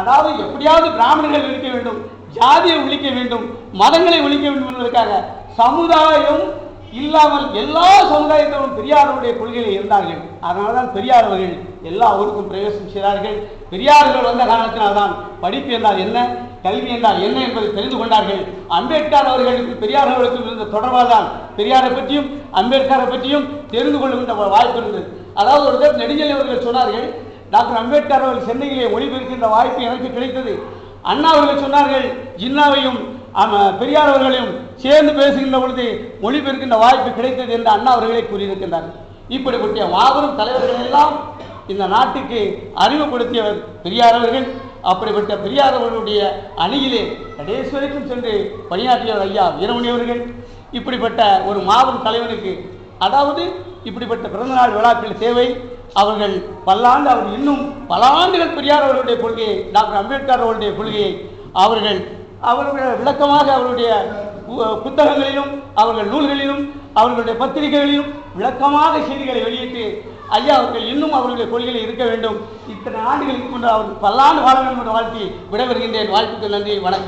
அதாவது எப்படியாவது பிராமணர்கள் ஒழிக்க வேண்டும் ஜாதியை ஒழிக்க வேண்டும் மதங்களை ஒழிக்க வேண்டும் என்பதற்காக சமுதாயம் இல்லாமல் எல்லா சமுதாயத்திலும் பெரியாருடைய கொள்கையில் இருந்தார்கள். அதனால தான் பெரியார் அவர்கள் எல்லா ஊருக்கும் பிரவேசம் செய்தார்கள். பெரியார்கள் வந்த காரணத்தினால்தான் படிப்பு என்றால் என்ன கல்வி என்றால் என்ன என்பதை தெரிந்து கொண்டார்கள். அம்பேத்கர் அவர்களுக்கு பெரியார் அவர்களுக்கும் இருந்த தொடர்பாக தான் பெரியாரை பற்றியும் அம்பேத்கரை பற்றியும் தெரிந்து கொள்ளுகின்ற ஒரு வாய்ப்பு இருந்தது. அதாவது ஒரு தடவை அவர்கள் சொன்னார்கள் டாக்டர் அம்பேத்கர் அவர்கள் சென்னையிலே ஒளிபெருக்கின்ற வாய்ப்பு எனக்கு கிடைத்தது. அண்ணா அவர்கள் சொன்னார்கள் ஜின்னாவையும் பெரியார் அவர்களையும் சேர்ந்து பேசுகின்ற பொழுது மொழிபெயர்க்கின்ற வாய்ப்பு கிடைத்தது என்று அண்ணா அவர்களே கூறியிருக்கின்றார்கள். இப்படிப்பட்ட மாபெரும் தலைவர்கள் எல்லாம் இந்த நாட்டுக்கு அறிமுகப்படுத்தியவர் பெரியார் அவர்கள். அப்படிப்பட்ட பெரியார் அவர்களுடைய அணியிலே கடைசி வரைக்கும் சென்று பணியாற்றியவர் ஐயா வீரமணி அவர்கள். இப்படிப்பட்ட ஒரு மாபெரும் தலைவனுக்கு அதாவது இப்படிப்பட்ட பிறந்தநாள் விழாக்கள் தேவை. அவர்கள் பல்லாண்டு அவர் இன்னும் பல ஆண்டுகள் பெரியார் அவர்களுடைய கொள்கையை டாக்டர் அம்பேத்கர் அவர்களுடைய கொள்கையை அவர்கள் அவர்களுடைய விளக்கமாக அவருடைய புத்தகங்களிலும் அவர்கள் நூல்களிலும் அவர்களுடைய பத்திரிகைகளிலும் விளக்கமாக செய்திகளை வெளியிட்டு ஐயா அவர்கள் இன்னும் அவர்களுடைய கொள்கையில் இருக்க வேண்டும். இத்தனை ஆண்டுகளுக்கு முன்பு அவர்கள் பல்லாண்டு வாழ வேண்டும் என்று வாழ்த்தி விடைபெறுகின்றேன். வாழ்த்துக்கு நன்றி வணக்கம்.